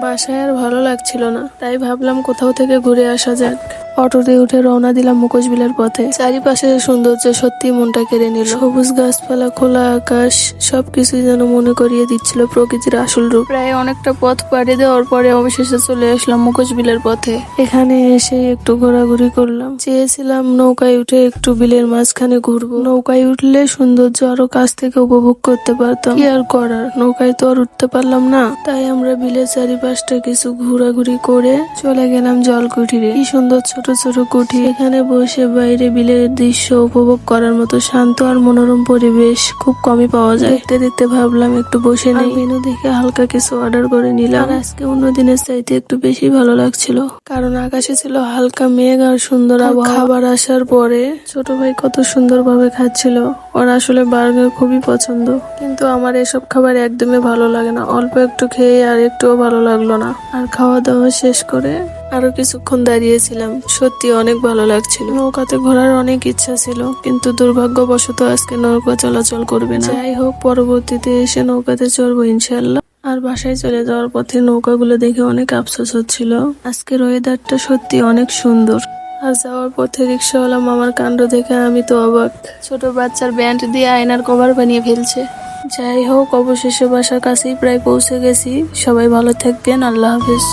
বাসায় আর ভালো লাগছিল না। তাই ভাবলাম কোথাও থেকে ঘুরে আসা যাক। অটোতে উঠে রওনা দিলাম মুখোশবিলের পথে। চারিপাশের সৌন্দর্য সত্যি মনটা কেড়ে নিল। সবুজ গাছপালা, খোলা আকাশ সবকিছু যেন মনে করিয়ে দিচ্ছিল প্রকৃতির আসল রূপ। প্রায় অনেকটা পথ পাড়ি দেওয়ার পরে অবশেষে চলে আসলাম মুখোশবিলের পথে। এখানে এসে একটু ঘোরাঘুরি করলাম। চেয়েছিলাম নৌকায় উঠে একটু বিলের মাঝখানে ঘুরবো। নৌকায় উঠলে সৌন্দর্য আরও কাছ থেকে উপভোগ করতে পারতাম। কি আর করার? নৌকায় তো আর উঠতে পারলাম না। তাই আমরা বিলের চারিপাশটা কিছু ঘোরাঘুরি করে চলে গেলাম জল কুঠিরে কি সুন্দর ছোট ছোট কুঠি। এখানে বসে বাইরে বিলের দৃশ্য উপভোগ করার মতো শান্ত আর মনোরম পরিবেশ খুব কমই পাওয়া যায়। দেখতে দেখতে ভাবলাম একটু বসে নেই। মেনু দেখে হালকা কিছু অর্ডার করে নিলাম। আর আজকে অন্য দিনের চাইতে একটু বেশি ভালো লাগছিল। কারণ আকাশে ছিল হালকা মেঘ আর সুন্দর আবহাওয়া। খাবার আসার পরে ছোট ভাই কত সুন্দরভাবে খাচ্ছিল। ওর আসলে বার্গার খুবই পছন্দ। কিন্তু আমার এসব খাবার একদমই ভালো লাগে না। অল্প একটু খেয়ে আর একটুও ভালো লাগল না। আর খাওয়া দাওয়া শেষ করে আরও কিছুক্ষণ দাঁড়িয়েছিলাম। সত্যি অনেক ভালো লাগছিল। নৌকাতে ঘোরার অনেক ইচ্ছা ছিল, কিন্তু দুর্ভাগ্যবশত আজকে নৌকা চলাচল করবে না। যাই হোক, পরবর্তীতে এসে নৌকাতে চড়বো ইনশাল্লাহ আর বাসায় চলে যাওয়ার পথে নৌকাগুলো দেখে অনেক আফসোস হচ্ছিল। আজকের ওয়েদারটা সত্যি অনেক সুন্দর। আর যাওয়ার পথে রিক্সাওয়ালা মামার কাণ্ড দেখে আমি তো অবাক। ছোট বাচ্চার ব্যান্ড দিয়ে আয়নার কভার বানিয়ে ফেলছে। যাই হোক, অবশেষে বাসার কাছেই প্রায় পৌঁছে গেছি। সবাই ভালো থাকবেন, আল্লাহ হাফিজ।